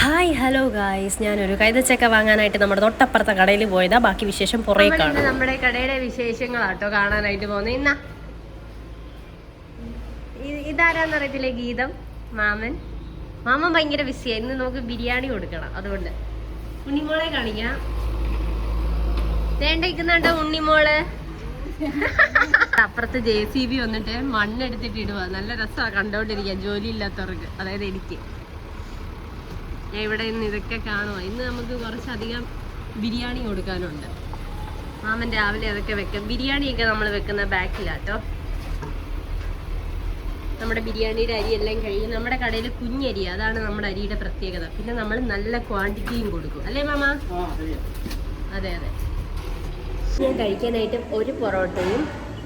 Hi hello guys ഒരു കൈതച്ചക്ക വാങ്ങാനായിട്ട് നമ്മുടെ തൊട്ടപ്പുറത്തെ കടയിൽ പോയതാ. ബാക്കി വിശേഷം പുറകെ കാണാം. നമ്മുടെ കടയുടെ വിശേഷങ്ങളാട്ടോ കാണാനായിട്ട് പോകുന്നത് ഇന്ന. ഇതാരാന്ന് അറിയത്തില്ലേ ഗീതം? മാമൻ. മാമൻ ഭയങ്കര ബിസിയാ. ഇന്ന് നമുക്ക് ബിരിയാണി കൊടുക്കണം. അതുകൊണ്ട്. ഉണ്ണിമോളെ കാണിക്കാം. തേണ്ടിക്കുന്നുണ്ടോ ഉണ്ണിമോൾ. അപ്പുറത്ത് ജെ സി ബി വന്നിട്ട് മണ്ണെടുത്തിട്ട് ഇടുക നല്ല രസമാണ് കണ്ടോണ്ടിരിക്കാൻ. ജോലി ഇല്ലാത്തവർക്ക് അതായത് എനിക്ക്. ഇവിടെ ഇന്ന് ഇതൊക്കെ കാണുക ഇന്ന് നമുക്ക് കുറച്ചധികം ബിരിയാണി കൊടുക്കാനുണ്ട്. മാമൻ രാവിലെ അതൊക്കെ വെക്കാം. ബിരിയാണിയൊക്കെ നമ്മൾ വെക്കുന്ന ബാക്കിലാട്ടോ നമ്മുടെ ബിരിയാണിയുടെ അരി എല്ലാം കഴിയും നമ്മുടെ കടയിൽ കുഞ്ഞരി അതാണ് നമ്മുടെ അരിയുടെ പ്രത്യേകത. പിന്നെ നമ്മൾ നല്ല ക്വാണ്ടിറ്റിയും കൊടുക്കും. അല്ലേ മാമ? അതെ അതെ. ഞാൻ കഴിക്കാനായിട്ട് ഒരു പൊറോട്ടയും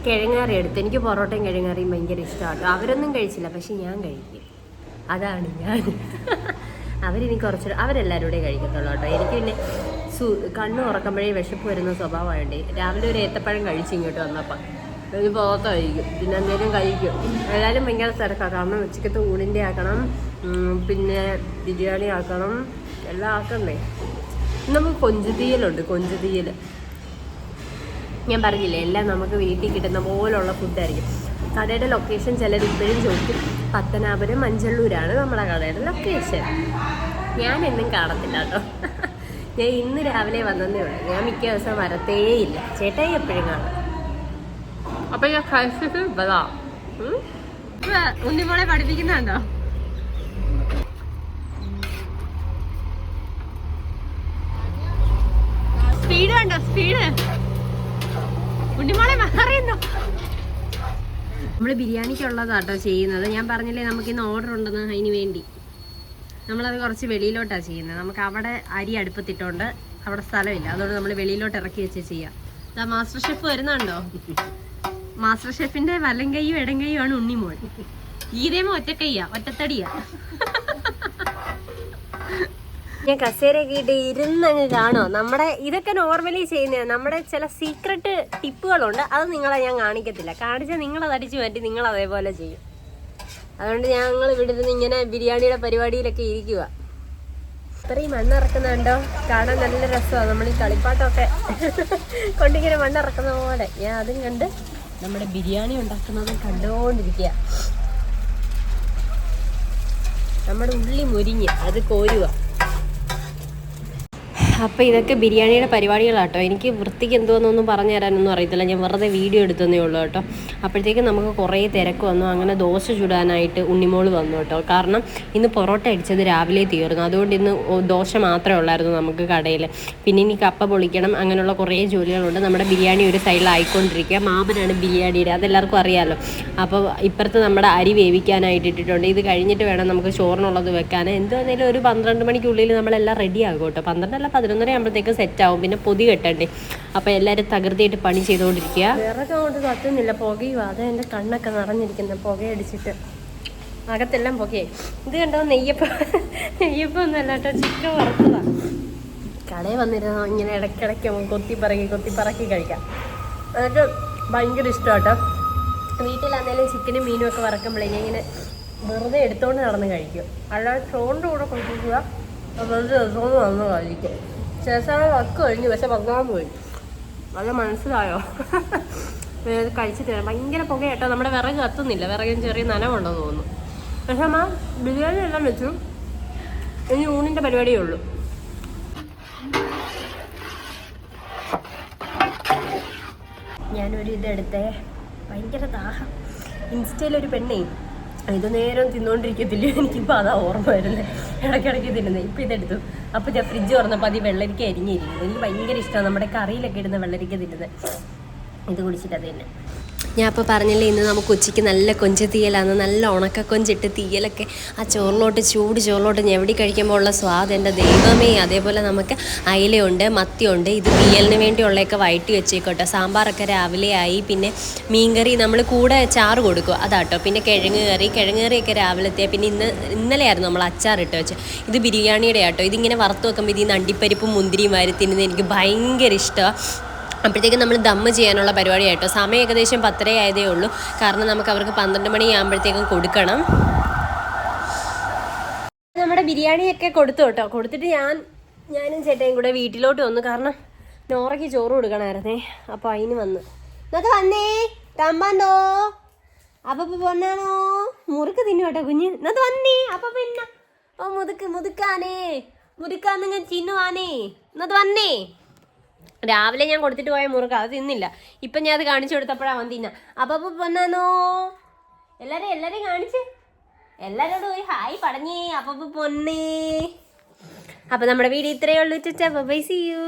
കിഴങ്ങാറി എടുത്തു. എനിക്ക് പൊറോട്ടയും കിഴങ്ങാറിയും ഭയങ്കര ഇഷ്ടമാണ് അവരൊന്നും കഴിച്ചില്ല പക്ഷെ ഞാൻ കഴിക്കും. അതാണ് ഞാൻ. അവരിനി കുറച്ച് അവരെല്ലാവരും കഴിക്കത്തുള്ളൂ കേട്ടോ. എനിക്ക് പിന്നെ സു കണ്ണ് ഉറക്കുമ്പോഴേ വിശപ്പ് വരുന്ന സ്വഭാവമായതുകൊണ്ട് രാവിലെ ഒരു ഏത്തപ്പഴം കഴിച്ച് ഇങ്ങോട്ട് വന്നപ്പം ഒരു പോകത്ത കഴിക്കും. പിന്നെ എന്തെങ്കിലും കഴിക്കും. ഏതായാലും ഭയങ്കര തിരക്കാണ് കാരണം ഉച്ചക്കത്തെ ഊണിന്റെ ആക്കണം പിന്നെ ബിരിയാണി ആക്കണം എല്ലാം ആക്കണ്ടേ? നമുക്ക് കൊഞ്ചുതീയലുണ്ട് കൊഞ്ചുതീയൽ ഞാൻ പറഞ്ഞില്ലേ എല്ലാം നമുക്ക് വീട്ടിൽ കിട്ടുന്ന പോലുള്ള ഫുഡായിരിക്കും കടയുടെ ലൊക്കേഷൻ ചിലർ ഇപ്പോഴും ചോദിക്കും പത്തനാപുരം മഞ്ചള്ളൂരാണ് നമ്മുടെ കടയുടെ ലൊക്കേഷൻ ഞാൻ എന്നും കാണത്തില്ല കേട്ടോ. ഞാൻ ഇന്ന് രാവിലെ വന്നതേ ഉള്ളൂ. ഞാൻ മിക്ക ദിവസം വരത്തേ ഇല്ല. ചേട്ടായി എപ്പോഴും കാണും. അപ്പൊ ഞാൻ ഉണ്ണിമോളെ പഠിപ്പിക്കുന്നുണ്ടോ? സ്പീഡ് കണ്ടോ? സ്പീഡ്. ഉണ്ണിമോളെ മാറിയുന്നോ? നമ്മൾ ബിരിയാണിക്കുള്ളതാട്ടോ ചെയ്യുന്നത്. ഞാൻ പറഞ്ഞില്ലേ നമുക്ക് ഇന്ന് ഓർഡർ ഉണ്ടെന്ന് അതിന് വേണ്ടി. നമ്മളത് കുറച്ച് വെളിയിലോട്ടാണ് ചെയ്യുന്നത്. നമുക്ക് അവിടെ അരി അടുപ്പത്തിട്ടുണ്ട്. അവിടെ സ്ഥലമില്ല. അതുകൊണ്ട് നമ്മൾ വെളിയിലോട്ട് ഇറക്കി വെച്ച് ചെയ്യാം. അതാ മാസ്റ്റർ ഷെഫ് വരുന്നുണ്ടോ? മാസ്റ്റർ ഷെഫിന്റെ വലം കൈയും ഇടം കൈയും ഉണ്ണിമോൾ ഈതേമോ ഒറ്റക്കയ്യാ ഒറ്റത്തടിയാ. ഞാൻ കസേരയൊക്കെ ഇട്ട് ഇരുന്നങ്ങ് കാണോ നമ്മുടെ ഇതൊക്കെ നോർമലി ചെയ്യുന്ന നമ്മുടെ ചില സീക്രട്ട് ടിപ്പുകളുണ്ട് അത് നിങ്ങളെ ഞാൻ കാണിക്കത്തില്ല. കാണിച്ചാൽ നിങ്ങളത് അടിച്ചു മാറ്റി നിങ്ങൾ അതേപോലെ ചെയ്യും. അതുകൊണ്ട് ഞങ്ങൾ ഇവിടെ ഇരുന്ന് ഇങ്ങനെ ബിരിയാണിയുടെ പരിപാടിയിലൊക്കെ ഇരിക്കുക ഇത്രയും മണ്ണിറക്കുന്നുണ്ടോ കാണാൻ നല്ല രസമാണ് നമ്മൾ ഈ കളിപ്പാട്ടമൊക്കെ കൊണ്ടിങ്ങനെ മണ്ണിറക്കുന്ന പോലെ. ഞാൻ അതും കണ്ട് നമ്മുടെ ബിരിയാണി ഉണ്ടാക്കുന്നത് കണ്ടുകൊണ്ടിരിക്കുക നമ്മുടെ ഉള്ളി മുരിഞ്ഞ് അത് കോരുക അപ്പോൾ ഇതൊക്കെ ബിരിയാണിയുടെ പരിപാടികളാട്ടോ. എനിക്ക് വൃത്തിക്ക് എന്തോന്നൊന്നും പറഞ്ഞു തരാനൊന്നും അറിയത്തില്ല. ഞാൻ വെറുതെ വീഡിയോ എടുത്തതേ ഉള്ളൂ കേട്ടോ. അപ്പോഴത്തേക്ക് നമുക്ക് കുറേ തിരക്ക് വന്നു. അങ്ങനെ ദോശ ചുടാനായിട്ട് ഉണ്ണിമോൾ വന്നു കേട്ടോ. കാരണം ഇന്ന് പൊറോട്ട അടിച്ചത് രാവിലെ തീർന്നു. അതുകൊണ്ട് ഇന്ന് ദോശ മാത്രമേ ഉള്ളായിരുന്നു നമുക്ക് കടയിൽ. പിന്നെ ഇനി കപ്പ പൊളിക്കണം. അങ്ങനെയുള്ള കുറേ ജോലികളുണ്ട്. നമ്മുടെ ബിരിയാണി ഒരു സൈഡിലായിക്കൊണ്ടിരിക്കുക. മാമനാണ് ബിരിയാണിയുടെ. അതെല്ലാവർക്കും അറിയാമല്ലോ അപ്പോൾ ഇപ്പുറത്ത് നമ്മുടെ അരി വേവിക്കാനായിട്ട് ഇട്ടിട്ടുണ്ട്. ഇത് കഴിഞ്ഞിട്ട് വേണം നമുക്ക് ചോറിനുള്ളത് വെക്കാൻ. എന്തുവന്നേലും ഒരു പന്ത്രണ്ട് മണിക്കുള്ളിൽ നമ്മളെല്ലാം റെഡി ആകും കേട്ടോ. പന്ത്രണ്ടല്ല പതിനൊന്നര ആകുമ്പോഴത്തേക്ക് സെറ്റ് ആവും. പിന്നെ പൊതി കെട്ടണ്ടേ. അപ്പോൾ എല്ലാവരും തകൃതിയായിട്ട് പണി ചെയ്തുകൊണ്ടിരിക്കുക വിറക് പുകയും അത് എന്റെ കണ്ണൊക്കെ നിറഞ്ഞിരിക്കുന്ന. പുകയടിച്ചിട്ട്. അകത്തെല്ലാം പുകയായി. ഇത് കണ്ടോ? നെയ്യപ്പം. നെയ്യപ്പം കേട്ടോ. ചിക്കൻ വറുത്തതാണ് കടയിൽ വന്നിരുന്ന ഇങ്ങനെ ഇടയ്ക്കിടയ്ക്ക് നമുക്ക് കൊത്തി പറക്കി കൊത്തി പറക്കി കഴിക്കാം. അതൊക്കെ ഭയങ്കര ഇഷ്ടമാട്ടോ വീട്ടിലാന്നേലും ചിക്കനും മീനും ഒക്കെ വറക്കുമ്പോഴേ ഇങ്ങനെ വെറുതെ എടുത്തോണ്ട് നടന്ന് കഴിക്കും. അല്ലാതെ ചോറിന്റെ കൂടെ കൊടുക്കുക വെറുതെ എടുത്തോണ്ട് നടന്ന് കഴിക്കും ശേഷം വർക്ക് കഴിഞ്ഞു പക്ഷെ ഭഗവാൻ പോയി നല്ല മനസ്സിലായോ? കഴിച്ചിട്ട്. ഭയങ്കര പുക കേട്ടോ നമ്മുടെ വിറക് കത്തുന്നില്ല. വിറകിന് ചെറിയ നനവുണ്ടെന്ന് തോന്നുന്നു. പക്ഷെ അമ്മ ബിരിയാണി എല്ലാം വെച്ചു. ഇനി ഊണിന്റെ പരിപാടിയേ ഉള്ളൂ. ഞാനൊരു ഇതെടുത്തേ ഭയങ്കര ദാഹം. ഇൻസ്റ്റയിലൊരു പെണ്ണേ. ഇത് നേരം തിന്നുകൊണ്ടിരിക്കത്തില്ല എനിക്കിപ്പോൾ അതാ ഓർമ്മ വരുന്നത് ഇടയ്ക്കിടയ്ക്ക് തിന്നുന്നത് ഇപ്പൊ ഇതെടുത്തു. അപ്പോൾ ഞാൻ ഫ്രിഡ്ജ് തുറന്നപ്പോൾ അത് വെള്ളരിക്ക അരിഞ്ഞിരിക്കുന്നത് എനിക്ക് ഭയങ്കര ഇഷ്ടമാണ് നമ്മുടെ കറിയിലൊക്കെ ഇടുന്ന വെള്ളരിക്ക തിന്നുന്നത്. ഇത് കുടിച്ചിട്ട് അത് തന്നെ. ഞാൻ അപ്പോൾ പറഞ്ഞില്ലേ ഇന്ന് നമുക്ക് ഉച്ചയ്ക്ക് നല്ല കൊഞ്ച് തീയലാണ് നല്ല ഉണക്ക കൊഞ്ചിട്ട് തീയലൊക്കെ ആ ചോറിലോട്ട് ചൂട് ചോറിലോട്ട് ഞെവടി കഴിക്കുമ്പോൾ ഉള്ള സ്വാദ് എന്റെ ദൈവമേ. അതേപോലെ നമുക്ക് അയിലയുണ്ട് മത്തിയുണ്ട് ഇത് തീയലിന് വേണ്ടിയുള്ളതൊക്കെ വയറ്റി വെച്ചേക്കോട്ടെ. സാമ്പാറൊക്കെ രാവിലെ ആയി പിന്നെ മീൻകറി നമ്മൾ കൂടെ ചാറ് കൊടുക്കും. അതാട്ടോ പിന്നെ കിഴങ്ങ് കറി കിഴങ്ങ് കറിയൊക്കെ രാവിലത്തെ പിന്നെ ഇന്ന് ഇന്നലെയായിരുന്നു നമ്മൾ അച്ചാറിട്ട് വെച്ച് ഇത് ബിരിയാണിയുടെ ആട്ടോ ഇതിങ്ങനെ വറുത്ത് വെക്കുമ്പോൾ ഇതിൽ നിന്ന് അണ്ടിപ്പരിപ്പും മുന്തിരിയും വാരി തിന്നുന്നത് എനിക്ക് ഭയങ്കര ഇഷ്ടമാണ് അപ്പോഴത്തേക്കും നമ്മൾ ദമ്മ് ചെയ്യാനുള്ള പരിപാടിയായിട്ടോ സമയം ഏകദേശം പത്തര ആയതേ ഉള്ളൂ. കാരണം നമുക്ക് അവർക്ക് പന്ത്രണ്ട് മണി ആകുമ്പോഴത്തേക്കും കൊടുക്കണം. നമ്മുടെ ബിരിയാണിയൊക്കെ കൊടുത്തു കേട്ടോ. കൊടുത്തിട്ട് ഞാൻ ഞാനും ചേട്ടയും കൂടെ വീട്ടിലോട്ട് വന്നു. കാരണം നോറയ്ക്ക് ചോറ് കൊടുക്കണമായിരുന്നേ. അപ്പോൾ അതിന് വന്നു. എന്നൊക്കെ വന്നേ. തമ്പാന്തോ. അപ്പൊ പൊന്നാണോ? മുറുക്ക് തിന്നു കേട്ടോ കുഞ്ഞ്. എന്നത് വന്നേ. അപ്പൊ പിന്നെ ഓ മുതുക്ക് മുതുക്കാനേ. മുതുക്കാന്നിങ്ങനെ ചിന്നുവാനേ. എന്നത് വന്നേ. രാവിലെ ഞാൻ കൊടുത്തിട്ട് പോയ മുറുക്ക് അത് തിന്നില്ല. ഇപ്പൊ ഞാൻ അത് കാണിച്ചു കൊടുത്തപ്പോഴാ അവൻ തിന്ന. അപ്പൊ പൊന്നാന്നോ പൊന്നാനോ എല്ലാരും എല്ലാരും കാണിച്ച്. എല്ലാരോടും ഒരു ഹായ് അപ്പൊ അപ്പൊ പൊന്നേ. അപ്പൊ നമ്മുടെ വീട് ഇത്രയേ ഉള്ളൂ ചേച്ചാ ബൈ സി യു.